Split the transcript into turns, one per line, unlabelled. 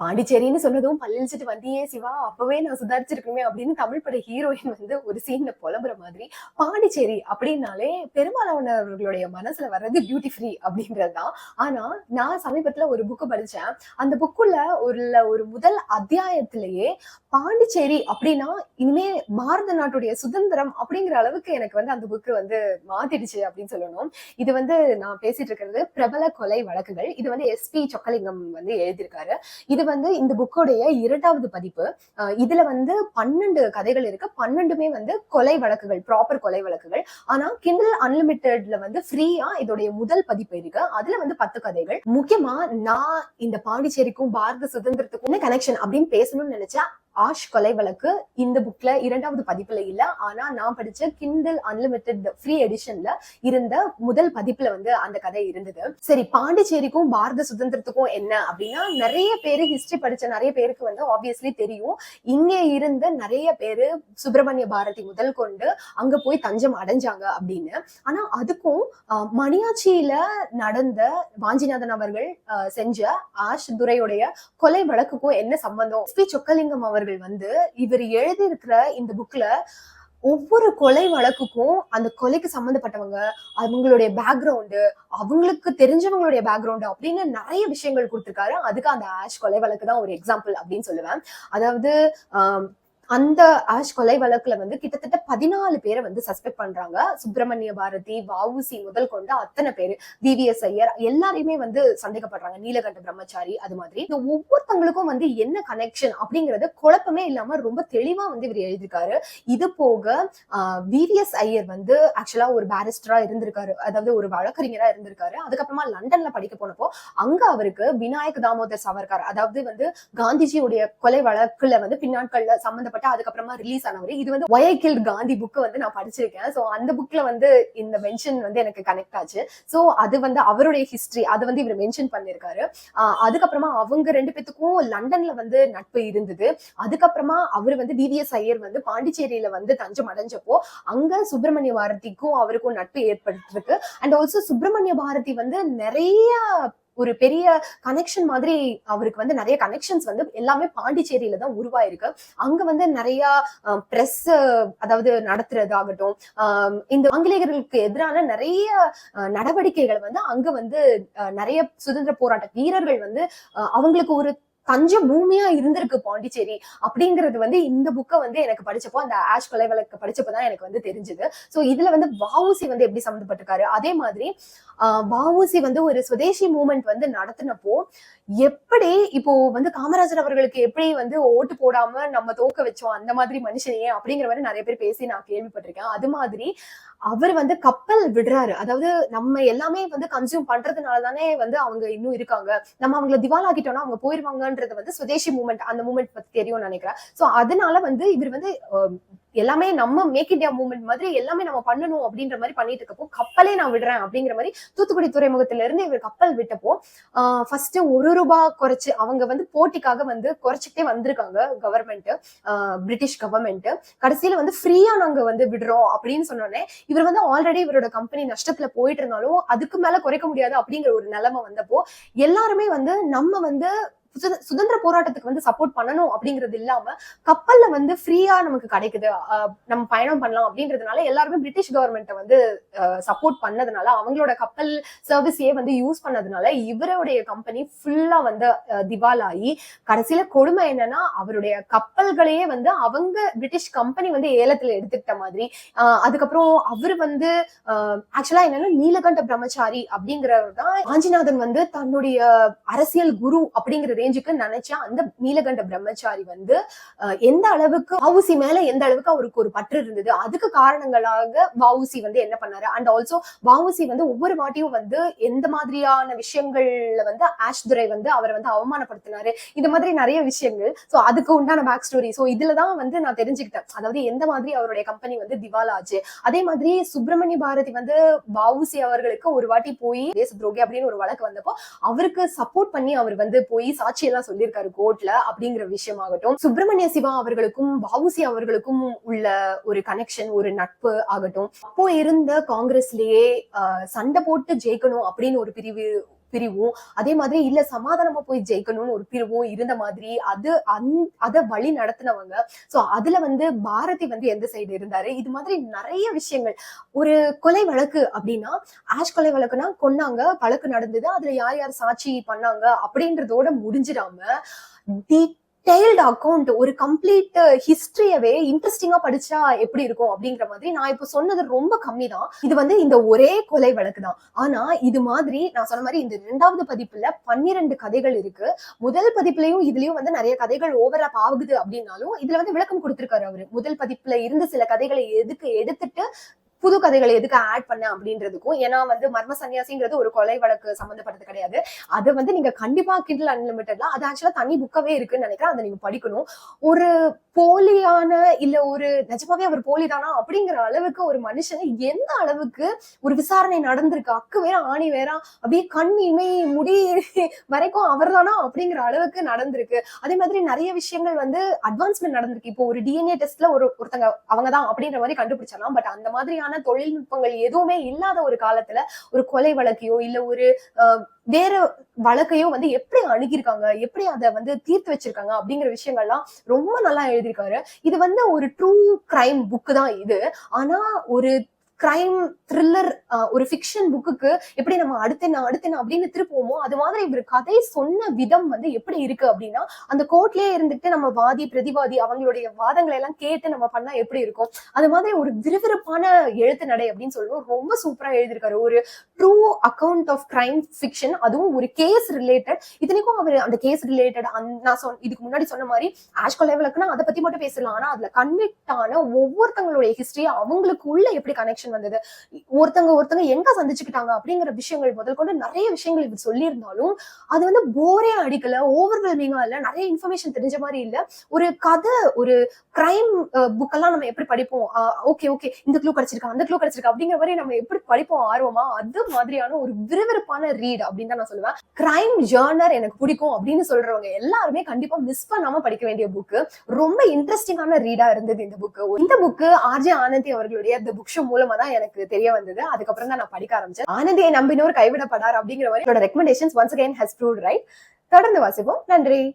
பாண்டிச்சேரின்னு சொன்னதும் பல்லிழிச்சிட்டு வந்தியே சிவா அப்பவே நான் சுதாரிச்சிருக்கணுமே அப்படின்னு தமிழ் பட ஹீரோயின் வந்து ஒரு சீன்ல புலம்புற மாதிரி பாண்டிச்சேரி அப்படின்னாலே பெரும்பாலானவர்களுடைய மனசுல வர்றது பியூட்டி ஃப்ரீ அப்படின்றது தான் ஆனா நான் சமீபத்துல ஒரு புக்கு படிச்சேன். அந்த புக்குள்ள ஒரு ஒரு முதல் அத்தியாயத்திலேயே பாண்டிச்சேரி அப்படின்னா இனிமே பாரத நாட்டுடைய சுதந்திரம் அப்படிங்கிற அளவுக்கு எனக்கு வந்து அந்த புக்கு வந்து மாத்திடுச்சு அப்படின்னு சொல்லணும். இது வந்து நான் பேசிட்டு இருக்கிறது பிரபல கொலை வழக்குகள். இது வந்து எஸ்பி சொக்கலிங்கம் வந்து எழுதியிருக்காரு. இது வந்து இந்த புக்கோடைய இரண்டாவது பதிப்பு இதுல வந்து பன்னெண்டு கதைகள் இருக்கு. பன்னெண்டுமே வந்து கொலை வழக்குகள் ப்ராப்பர் கொலை வழக்குகள். ஆனா கிண்டல் அன்லிமிட்டெட்ல வந்து ஃப்ரீயா இதோடைய முதல் பதிப்பு இருக்கு. அதுல வந்து பத்து கதைகள். முக்கியமா நான் இந்த பாண்டிச்சேரிக்கும் பாரத சுதந்திரத்துக்கும் கனெக்ஷன் அப்படின்னு பேசணும்னு நினைச்சா ஆஷ் கொலை வழக்கு இந்த புக்ல இரண்டாவது பதிப்புல இல்ல. ஆனா நான் படிச்ச கிண்டல் அன்லிமிட்டெட் ஃப்ரீ எடிஷன்ல இருந்த முதல் பதிப்புல வந்து அந்த கதை இருந்தது. சரி பாண்டிச்சேரிக்கும் பாரத சுதந்திரத்துக்கும் என்ன அப்படின்னா நிறைய பேரு ஹிஸ்டரி படிச்ச நிறைய பேருக்கு வந்து ஆப்வியஸ்லி தெரியும். இங்க இருந்த நிறைய பேரு சுப்பிரமணிய பாரதி முதல் கொண்டு அங்க போய் தஞ்சம் அடைஞ்சாங்க அப்படின்னு. ஆனா அதுக்கும் ஆஹ், மணியாச்சியில நடந்த வாஞ்சிநாதன் அவர்கள் ஆஹ், செஞ்ச ஆஷ் துரையுடைய கொலை வழக்குக்கும் என்ன சம்பந்தம்? எஸ்பி சொக்கலிங்கம் அவர்கள் வந்து இவர் எழுதியிருக்கிற இந்த புக்ல ஒவ்வொரு கொலை வழக்குக்கும் அந்த கொலைக்கு சம்பந்தப்பட்டவங்க அவங்களுடைய பேக்ரவுண்டு அவங்களுக்கு தெரிஞ்சவங்களுடைய பேக்ரவுண்டு அப்படின்னு நிறைய விஷயங்கள் கொடுத்துருக்காரு. அதுக்கு அந்த ஆஷ் கொலை வழக்கு தான் ஒரு எக்ஸாம்பிள் அப்படின்னு சொல்லுவேன். அதாவது அந்த ஆஷ் கொலை வழக்குல வந்து கிட்டத்தட்ட பதினாலு பேரை வந்து சஸ்பெக்ட் பண்றாங்க. சுப்பிரமணிய பாரதி வவுசி முதல் கொண்டு அத்தனை பேரு விவிஎஸ் ஐயர் எல்லாரையுமே வந்து சந்தேகப்படுறாங்க. நீலகண்ட பிரம்மச்சாரி அது மாதிரி. இந்த ஒவ்வொருத்தங்களுக்கும் வந்து என்ன கனெக்ஷன் அப்படிங்கறது குழப்பமே இல்லாம ரொம்ப தெளிவா வந்து இவர் எழுதியிருக்காரு. இது போக விவிஎஸ் ஐயர் வந்து ஆக்சுவலா ஒரு பேரிஸ்டரா இருந்திருக்காரு. அதாவது ஒரு வழக்கறிஞரா இருந்திருக்காரு. அதுக்கப்புறமா லண்டன்ல படிக்க போனப்போ அங்க அவருக்கு விநாயக் தாமோதர் சவர்கார் அதாவது வந்து காந்திஜியுடைய கொலை வழக்குல வந்து பின்னாட்கள்ல சம்பந்தப்பட்ட அதுக்கப்புறமா ரிலீஸ் ஆனவர். இது வந்து ஒய் கில்ட் காந்தி புக் வந்து நான் படிச்சிருக்கேன். ஸோ அந்த புக்ல வந்து இந்த மென்ஷன் வந்து எனக்கு கனெக்ட் ஆச்சு. ஸோ அது வந்து அவருடைய ஹிஸ்டரி அதை வந்து இவர் மென்ஷன் பண்ணியிருக்காரு அதுக்கப்புறமா அவங்க ரெண்டு பேத்துக்கும் லண்டன்ல வந்து நட்பு இருந்தது. அதுக்கப்புறமா அவர் வந்து விவிஎஸ் ஐயர் வந்து பாண்டிச்சேரியில வந்து தஞ்சம் அடைஞ்சப்போ அங்க சுப்பிரமணிய பாரதிக்கும் அவருக்கும் நட்பு ஏற்பட்டிருக்கு. அண்ட் ஆல்சோ சுப்பிரமணிய பாரதி வந்து நிறைய ஒரு பெரிய கனெக்ஷன் மாதிரி அவருக்கு வந்து நிறைய கனெக்ஷன்ஸ் வந்து எல்லாமே பாண்டிச்சேரியில தான் உருவாயிருக்கு. அங்க வந்து நிறைய பிரஸ் அதாவது நடத்துறதாகட்டும் ஆஹ் இந்த ஆங்கிலேயர்களுக்கு எதிரான நிறைய அஹ், நடவடிக்கைகள் வந்து அங்க வந்து நிறைய சுதந்திர போராட்ட வீரர்கள் வந்து அவங்களுக்கு ஒரு தஞ்ச பூமியா இருந்திருக்கு பாண்டிச்சேரி அப்படிங்கிறது வந்து இந்த புக்கை வந்து எனக்கு படிச்சப்போ அந்த ஆஷ் கொலை வழக்கு படிச்சப்போ எனக்கு வந்து தெரிஞ்சது. சோ இதுல வந்து வாவுசி வந்து எப்படி சம்மந்தப்பட்டிருக்காரு? அதே மாதிரி ஆஹ் வந்து ஒரு சுதேசி மூமெண்ட் வந்து நடத்தினப்போ எப்படி இப்போ வந்து காமராஜர் அவர்களுக்கு எப்படி வந்து ஓட்டு போடாம நம்ம தோக்க வச்சோம் அந்த மாதிரி மனுஷனையே அப்படிங்கிற மாதிரி நிறைய பேர் பேசி நான் கேள்விப்பட்டிருக்கேன். அது மாதிரி அவர் வந்து கப்பல் விடுறாரு. அதாவது நம்ம எல்லாமே வந்து கன்சியூம் பண்றதுனால தானே வந்து அவங்க இன்னும் இருக்காங்க. நம்ம அவங்கள திவாலாக்கிட்டோம்னா அவங்க போயிருவாங்கன்றது வந்து சுதேசி மூமெண்ட் அந்த மூமெண்ட் பத்தி தெரியும்னு நினைக்கிறேன். சோ அதனால வந்து இவர் வந்து எல்லாமே நம்ம மேக் இந்தியா மூமெண்ட் மாதிரி எல்லாமே நம்ம பண்ணணும் அப்படின்ற மாதிரி பண்ணிட்டு இருக்கப்போ கப்பலே நான் விடுறேன் அப்படிங்கிற மாதிரி தூத்துக்குடி துறைமுகத்துல இருந்து இவர் கப்பல் விட்டப்போ ஃபர்ஸ்ட் ஒரு ரூபாய் குறைச்சு அவங்க வந்து போட்டிக்காக வந்து குறைச்சிட்டே வந்திருக்காங்க கவர்மெண்ட் பிரிட்டிஷ் கவர்மெண்ட் கடைசியில வந்து ஃப்ரீயா நாங்க வந்து விடுறோம் அப்படின்னு சொன்னோடனே இவர் வந்து ஆல்ரெடி இவரோட கம்பெனி நஷ்டத்துல போயிட்டு இருந்தாலும் அதுக்கு மேல குறைக்க முடியாது அப்படிங்கிற ஒரு நிலைமை வந்தப்போ எல்லாருமே வந்து நம்ம வந்து சுதந்திர போராட்டத்துக்கு வந்து சப்போர்ட் பண்ணணும் அப்படிங்கிறது இல்லாம கப்பல்ல வந்து ஃப்ரீயா நமக்கு கிடைக்குது. ஆஹ் நம்ம பயணம் பண்ணலாம் அப்படின்றதுனால எல்லாருமே பிரிட்டிஷ் கவர்மெண்ட்டை வந்து சப்போர்ட் பண்ணதுனால அவங்களோட கப்பல் சர்வீஸையே வந்து யூஸ் பண்ணதுனால இவருடைய கம்பெனி ஃபுல்லா வந்து திவாலாகி கடைசியில கொடுமை என்னன்னா அவருடைய கப்பல்களையே வந்து அவங்க பிரிட்டிஷ் கம்பெனி வந்து ஏலத்துல எடுத்துக்கிட்ட மாதிரி. ஆஹ், அதுக்கப்புறம் அவர் வந்து ஆக்சுவலா என்னன்னா நீலகண்ட பிரம்மச்சாரி அப்படிங்கிறவர் தான் ஆஞ்சிநாதன் வந்து தன்னுடைய அரசியல் குரு அப்படிங்கிறது ரேஞ்சுக்கு நினைச்சா அந்த நீலகண்ட பிரம்மச்சாரி வந்து எந்த அளவுக்கு வவுசி மேல எந்த அளவுக்கு அவருக்கு ஒரு பற்று இருந்தது அதுக்கு காரணங்களாக வவுசி வந்து என்ன பண்ணாரு? அண்ட் ஆல்சோ வவுசி வந்து ஒவ்வொரு வாட்டியும் வந்து எந்த மாதிரியான விஷயங்கள்ல வந்து ஆஷ்துரை வந்து அவரை வந்து அவமானப்படுத்தினாரு. இந்த மாதிரி நிறைய விஷயங்கள். சோ அதுக்கு உண்டான பேக் ஸ்டோரி சோ இதுலதான் வந்து நான் தெரிஞ்சுக்கிட்டேன். அதாவது எந்த மாதிரி அவருடைய கம்பெனி வந்து திவால் ஆச்சு அதே மாதிரி சுப்பிரமணிய பாரதி வந்து வவுசி அவர்களுக்கு ஒரு வாட்டி போய் தேச துரோகி அப்படின்னு ஒரு வழக்கு வந்தப்போ அவருக்கு சப்போர்ட் பண்ணி அவர் வந்து போய் சாட்சியெல்லாம் சொல்லியிருக்காரு கோர்ட்ல அப்படிங்கிற விஷயமாகட்டும். சுப்பிரமணிய சிவா அவர்களுக்கும் வவுசி அவர்களுக்கும் உள்ள ஒரு கனெக்ஷன் ஒரு நட்பு ஆகட்டும். அப்போ இருந்த காங்கிரஸ்லயே ஆஹ், சண்டை போட்டு ஜெயிக்கணும் அப்படின்னு ஒரு பிரிவு பிரிவும். அதே மாதிரி இல்ல சமாதானமா போய் ஜெயிக்கணும்னு ஒரு பிரிவும் இருந்த மாதிரி அது அந் அத வழி நடத்தினவங்க. சோ அதுல வந்து பாரதி வந்து எந்த சைடு இருந்தாரு? இது மாதிரி நிறைய விஷயங்கள். ஒரு கொலை வழக்கு அப்படின்னா ஆஷ் கொலை வழக்குனா கொன்னாங்க வழக்கு நடந்தது அதுல யார் யார் சாட்சி பண்ணாங்க அப்படின்றதோட முடிஞ்சிடாம டெய்ல்டு அக்கௌண்ட் ஒரு கம்ப்ளீட் ஹிஸ்டரியவே இன்ட்ரெஸ்டிங்கா படிச்சா எப்படி இருக்கும் அப்படிங்கிற மாதிரி நான் இப்போ சொன்னது ரொம்ப கம்மி தான் இது வந்து இந்த ஒரே கொலை வழக்கு தான். ஆனா இது மாதிரி நான் சொன்ன மாதிரி இந்த ரெண்டாவது பதிப்புல பன்னிரண்டு கதைகள் இருக்கு. முதல் பதிப்புலயும் இதுலயும் வந்து நிறைய கதைகள் ஓவராப் ஆகுது அப்படின்னாலும் இதுல வந்து விளக்கம் கொடுத்திருக்காரு அவரு. முதல் பதிப்புல இருந்து சில கதைகளை எதுக்கு எடுத்துட்டு புது கதைகளை எதுக்கு ஆட் பண்ண அப்படின்றதுக்கும் ஏன்னா வந்து மர்ம சன்னியாசிங்கிறது ஒரு கொலை வழக்கு சம்மந்தப்பட்டது கிடையாது. அது வந்து நீங்க கண்டிப்பா கிண்டில் அன்லிமிட்டட்ல அது ஆக்சுவலா தனி புக்கவே இருக்குன்னு நினைக்கிறேன். அதை நீங்க படிக்கணும். ஒரு போலியான இல்ல ஒரு நிஜமாவே அவர் போலிதானா அப்படிங்கிற அளவுக்கு ஒரு மனுஷன் எந்த அளவுக்கு ஒரு விசாரணை நடந்திருக்கு அக்கு வேற ஆணி வேற அப்படியே கண் இமை முடி வரைக்கும் அவர்தானா அப்படிங்கிற அளவுக்கு நடந்திருக்கு. அதே மாதிரி நிறைய விஷயங்கள் வந்து அட்வான்ஸ்மெண்ட் நடந்திருக்கு. இப்போ ஒரு டிஎன்ஏ டெஸ்ட்ல ஒரு ஒருத்தங்க அவங்கதான் அப்படின்ற மாதிரி கண்டுபிடிச்சிடலாம். பட் அந்த மாதிரியான தொழில்நுட்பங்கள் எதுவுமே இல்லாத ஒரு காலத்துல ஒரு கொலை வழக்கையோ இல்ல ஒரு வேற வழக்கையோ வந்து எப்படி அணுகியிருக்காங்க? எப்படி அதை வந்து தீர்த்து வச்சிருக்காங்க? அப்படிங்கிற விஷயங்கள்லாம் ரொம்ப நல்லா எழுதியிருக்காரு. இது வந்து ஒரு ட்ரூ கிரைம் புக்கு தான் இது. ஆனா ஒரு கிரைம் த்ரில்லர் ஒரு ஃபிக்ஷன் புக்குக்கு எப்படி நம்ம அடுத்து நான் அடுத்து என்ன அப்படின்னு திருப்புவோமோ அது மாதிரி இவர் கதை சொன்ன விதம் வந்து எப்படி இருக்கு அப்படின்னா அந்த கோர்ட்லயே இருந்துட்டு நம்ம வாதி பிரதிவாதி அவங்களுடைய வாதங்களை எல்லாம் கேட்டு நம்ம பண்ணா எப்படி இருக்கும்? அது மாதிரி ஒரு விறுவிறுப்பான எழுத்து நடை அப்படின்னு சொல்லுவோம். ரொம்ப சூப்பரா எழுதியிருக்காரு. ஒரு true account of crime fiction அதுவும் ஒரு கேஸ் ரிலேட்டட் இத்தனைக்கும் அவர் அந்த கேஸ் ரிலேட்டட் நான் சொன்ன இதுக்கு முன்னாடி சொன்ன மாதிரி ஆஷ்கோ லெவலுக்குன்னா அதை பத்தி மட்டும் பேசலாம் ஆனா அதுல கன்விக்ட் ஆன ஒவ்வொருத்தங்களுடைய ஹிஸ்டரி அவங்களுக்கு உள்ள எப்படி கனெக்ஷன் வந்தது. ஒருத்தங்க ஒருத்தங்க எங்க சந்திச்சுக்கிட்டாங்க அப்படிங்கிற விஷயங்கள் முதல் கொண்டு நிறைய விஷயங்கள் இவர் சொல்லியிருந்தாலும் அது வந்து போரே அடிக்கல ஓவர்வெல்மிங்கா இல்ல நிறைய இன்ஃபர்மேஷன் தெரிஞ்ச மாதிரி இல்ல. ஒரு கதை ஒரு கிரைம் புக்கெல்லாம் நம்ம எப்படி படிப்போம்? ஓகே ஓகே இந்த க்ளூ கிடைச்சிருக்கா அந்த க்ளூ கிடைச்சிருக்கா அப்படிங்கிற மாதிரி நம்ம எப்படி படிப்போம் ஆர்வமா? அது மாதிரியான ஒரு விறுவிறுப்பான ரீட் அப்படின்னு தான் நான் சொல்லுவேன். கிரைம் ஜேர்னர் எனக்கு பிடிக்கும் அப்படின்னு சொல்றவங்க எல்லாருமே கண்டிப்பா மிஸ் பண்ணாம படிக்க வேண்டிய புக்கு ரொம்ப இன்ட்ரெஸ்டிங்கான ரீடா இருந்தது இந்த புக்கு இந்த புக்கு ஆர்ஜே ஆனந்தி அவர்களுடைய த புக் ஷோ மூலமா தான் எனக்கு தெரிய வந்தது. அதுக்கப்புறம் தான் நான் படிக்க ஆரம்பிச்சேன். ஆனந்தியை நம்பினோர் கைவிடப்படார் அப்படிங்கிற மாதிரி என்னோட recommendations once again has prove right தொடர்ந்து வாசிப்போம். நன்றி.